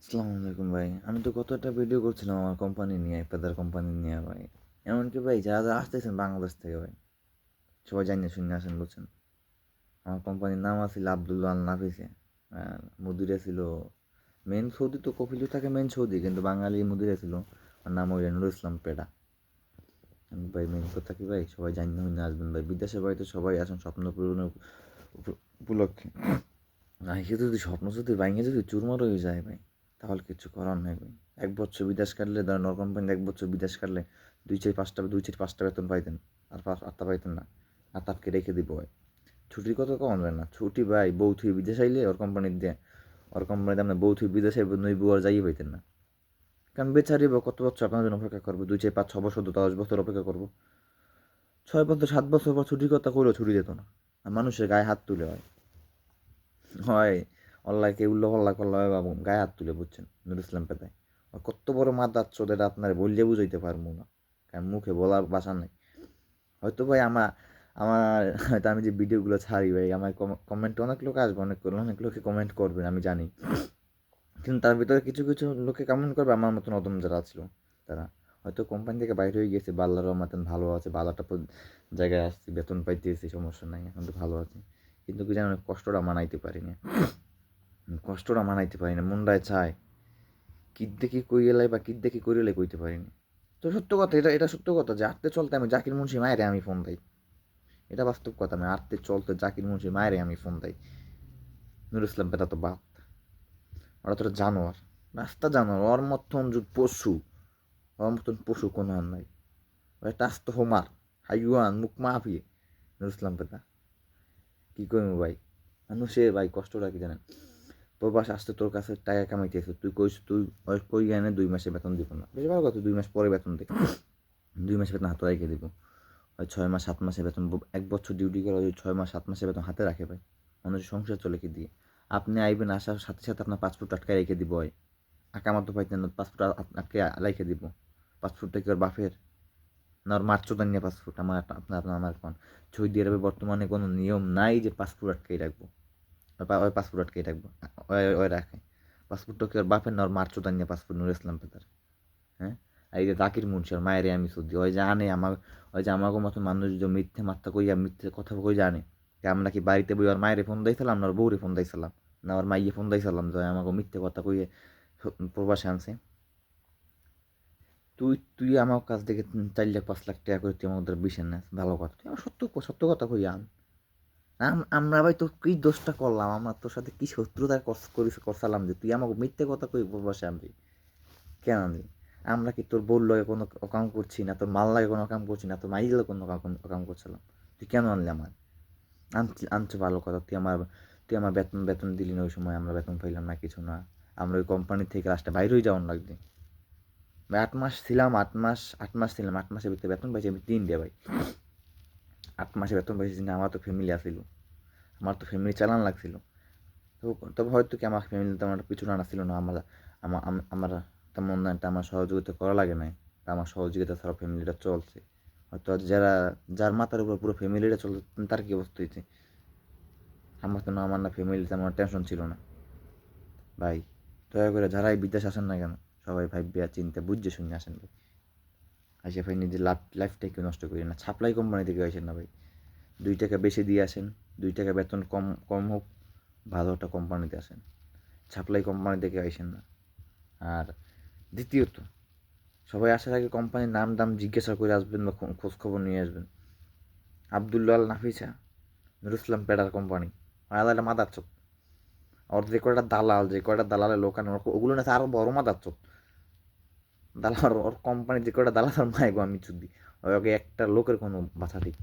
আসসালামু আলাইকুম ভাই। আমি তো কত একটা ভিডিও করছিলাম আমার কোম্পানি নিয়ে পেদার কোম্পানি নিয়ে ভাই। এমনকি ভাই, যারা যারা আসতেছেন বাংলাদেশ থেকে ভাই, সবাই জানিয়ে শুনে আসেন বলছেন আমার কোম্পানির নাম আছিল আবদুল্লাহ আল নাফিসে। আর মুদিরে ছিল মেন সৌদি তো, কপিলু থাকে মেন সৌদি, কিন্তু বাঙালি মুদিরে ছিল। আর নাম ওই নুরুল ইসলাম পেডা। ভাই মেন কথা কি ভাই? সবাই জানিয়ে শুনে আসবেন ভাই। বিদেশে বাড়িতে সবাই আসেন স্বপ্ন পূরণের উপ- উপলক্ষে। না যদি স্বপ্ন যদি ভাঙে, যদি চুরমার হয়ে যায় ভাই। তাহলে কিছু করার নেই এক বছর বিদেশ কাটলে, ধরেন ওর কোম্পানি এক বছর বিদেশ কাটলে দুই চার পাঁচটা, দুই চার পাঁচটা বেতন পাইতেন, আর আটটা পাইতেন না। আর তাকে রেখে দিব ভাই। ছুটির কথা কমাবেন না। ছুটি ভাই, বউ থুই বিদেশ আইলে ওর কোম্পানির দিয়ে, ওর কোম্পানিতে আপনার বউ থুই বিদেশ আইব নই বউ আর যাই পাইতেন না। কারণ বেচারি বা কত বছর আপনার জন্য অপেক্ষা করব? দুই চার পাঁচ, ছ বছর তো দশ বছর অপেক্ষা করব। ছয় বছর, সাত বছর পর ছুটির কথা করেও ছুটি দিত না। আর মানুষের গায়ে হাত তুলে হয় হয় অল্লাহকে উল্লো হল্লা করলা হয় বাবু গায়ে হাত তুলে বুঝছেন, নুর ইসলাম পেতায় কত বড় মাদার চোদের আপনার বললে বুঝাইতে পারব না, কারণ মুখে বলার বাসা নেই। হয়তো ভাই আমার আমার, হয়তো আমি যে ভিডিওগুলো ছাড়ি ভাই, আমার কমেন্টে অনেক লোক আসবে, অনেক অনেক লোকে কমেন্ট করবেন, আমি জানি। কিন্তু তার ভিতরে কিছু কিছু লোকে কমেন্ট করবে, আমার মতন অদম যারা ছিল, তারা। হয়তো কোম্পানি থেকে বাইরে হয়ে গেছে বাল্লারও মতন ভালো আছে, বালাটা জায়গায় আসছি, বেতন পাইতেছি, সমস্যা নাই, এখন তো ভালো আছে। কিন্তু কি জানো কষ্টটা মানাইতে পারি না। কষ্টটা মানাইতে পারি না মনটায় চায়। কিদ দেখি কই এলাই বা কিদ দেখি করিলে কইতে পারি না তো সত্য কথা, এটা এটা সত্য কথা, যে আটতে চলতে আমি জাকির মুন্সি মায়েরে আমি ফোন দেই। এটা বাস্তব কথা, আমি আটতে চলতে জাকির মুন্সি মায়েরে আমি ফোন দেই। নুর ইসলাম পেতা তো বাপ। ওরা তো জানোয়ার রাস্তা জানোয়ার, ওর মতন পশু, ওর মতন পশু কোনো আর নাই। ও একটা আস্ত হোমার, হাইওয়ান, মুখ মাফিয়ে। নুর ইসলাম পেতা কী করব ভাই? মানুষের ভাই, কষ্টটা কি জানেন? প্রবাস আসতে তোর কাছে, টাকা কামাইতেছে। তুই কইস, তুই ওই কই এনে দুই মাসে বেতন দিব না। বেশ ভালো কথা, দুই মাস পরে বেতন দে। দুই মাসে বেতন হাতে রেখে দিব। হয় ছয় মাস, সাত মাসে বেতন এক বছর ডিউটি করে ওই ছয় মাস, সাত মাসে বেতন হাতে রাখে ভাই। মানুষের সংসার চলে কি দিয়ে? আপনি আইবেন, আসার সাথে সাথে আপনার পাসপোর্ট আটকে রেখে দিব হয় আকামাত পাইতেন পাসপোর্ট আটকে রেখে দিব। পাসপোর্টটা কি ওর বাপের? না ওর মার চোদান পাসপোর্ট আমার আপনার আপনার আমার কোন? সৌদি আরবে বর্তমানে কোনো নিয়ম নাই যে পাসপোর্ট আটকেই রাখব। ওই পাসপোর্ট আটকেই রাখব ওই রাখে। পাসপোর্টটা কি ওর বাপের না ওর মার চোদান নিয়ে পাসপোর্ট নুর ইসলাম পেতার হ্যাঁ? আর এই যে জাকির মুন্সি, ওর মায়ের আমি সৌদি ওই আনে আমার, ওই যে আমাকে মতো মানুষ যে মিথ্যে মাত্রা কইয়া মিথ্যে কথা কই জানে, যে আমরা কি বাড়িতে বই ওর মায়ের ফোন দিয়েছিলাম না ওর বউরে ফোন দিয়েছিলাম? না ওর মাইয়ে ফোন দিয়েছিলাম যে আমাকে মিথ্যে কথা কইয়ে প্রবাসে আনছে। তুই তুই আমার কাছ থেকে চার লাখ, পাঁচ লাখ টাকা করে তুই আমাদের বিষের না। ভালো কথা। তুই আমার সত্য সত্য কথা কই আন। আমরা ভাই তোর কি দোষটা করলাম? আমরা তোর সাথে কি শত্রুতা কর- করিস, করছিলাম যে তুই আমাকে মিথ্যে কথা কই বসে আনবি? কেন আনবি? আমরা কি তোর বউর লগে কোনো অকাম করছি না? তোর মাল লাগে কোনো অকাম করছি না? তোর মাইল লগে কোনো অকাম করছিলাম? তুই কেন আনলি আমার আনছি আনছো ভালো কথা। তুই আমার তুই আমার বেতন বেতন দিলি না ওই সময়। আমরা বেতন পাইলাম না, কিছু না। আমরা ওই কোম্পানি থেকে লাস্টে বাইরে হয়ে যাওয়ার লাগবে। আট মাস ছিলাম, আট মাস আট মাস ছিলাম, আট মাসের ভিতরে বেতন পাইছি, আমি তিন দিয়ে ভাই। আট মাসে বেতন পাইছি না আমার তো ফ্যামিলি আসিল। আমার তো ফ্যামিলি চালান লাগছিল। তবে হয়তো কি আমার ফ্যামিলি তেমন একটা পিছু না ছিল না, আমার আমার আম- আমার তেমন আমার সহযোগিতা করা লাগে নাই। আমার সহযোগিতা ছাড়া ফ্যামিলিটা চলছে। হয়তো যারা, যার মাথার উপর পুরো ফ্যামিলিটা চলছে, তার কি অবস্থা হয়েছে আমার তো না আমার না ফ্যামিলি তেমন টেনশন ছিল না। ভাই, দয়া করে যারাই বিদেশ আসেন না কেন, সবাই ভাই বিয়া চিন্তা বুঝছে শুনে আসেন ভাই। আসে ভাই নিজের লাইফ লাইফটাকে নষ্ট করি না। সাপ্লাই কোম্পানি থেকে আসেন না ভাই। দুই টাকা বেশি দিয়ে আসেন, দুই টাকা বেতন কম কম হোক, ভালো একটা কোম্পানিতে আসেন। সাপ্লাই কোম্পানি থেকে আসেন না। আর দ্বিতীয়ত, সবাই আসার আগে কোম্পানির নাম দাম জিজ্ঞাসা করে আসবেন বা খোঁজখবর নিয়ে আসবেন। আবদুল্লাহ আল নাফিসা নুর ইসলাম পেডার কোম্পানি আলাদা মাদার চোখ যে কয়টা দালাল, যে কয়টা দালালের লোক আনে, ওর- ওগুলো না আরও বড় মাদার চোখ দালাল, ওর কোম্পানি যে কটা দালাল, আর মাইগো আমি চুদি ওকে একটা লোকের কোনো বাসা নেই।